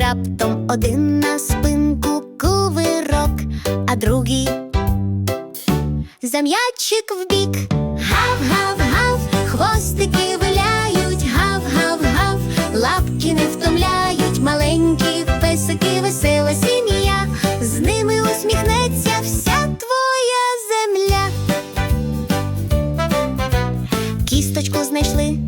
Раптом один на спинку кувирок, а другий за м'ячик вбік. Гав-гав-гав, хвостики виляють, гав-гав-гав, лапки не втомляють, маленькі песики, весела сім'я, з ними усміхнеться вся твоя земля. Кісточку знайшли,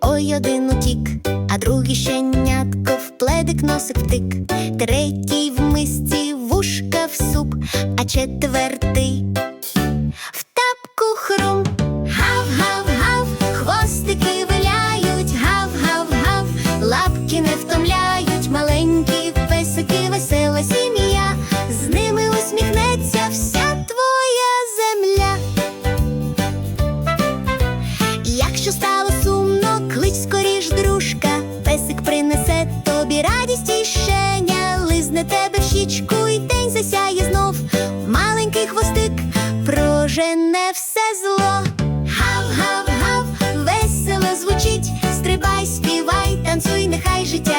ой один утік, другий щенятко в пледик носик втик, третій в мисці вушка в суп, а четвертий в тапку хрум. тобі радість і щеня, лизне тебе в щічку, і день засяє знов. Маленький хвостик прожене все зло. Гав-гав-гав, весело звучить, стрибай, співай, танцуй, нехай життя.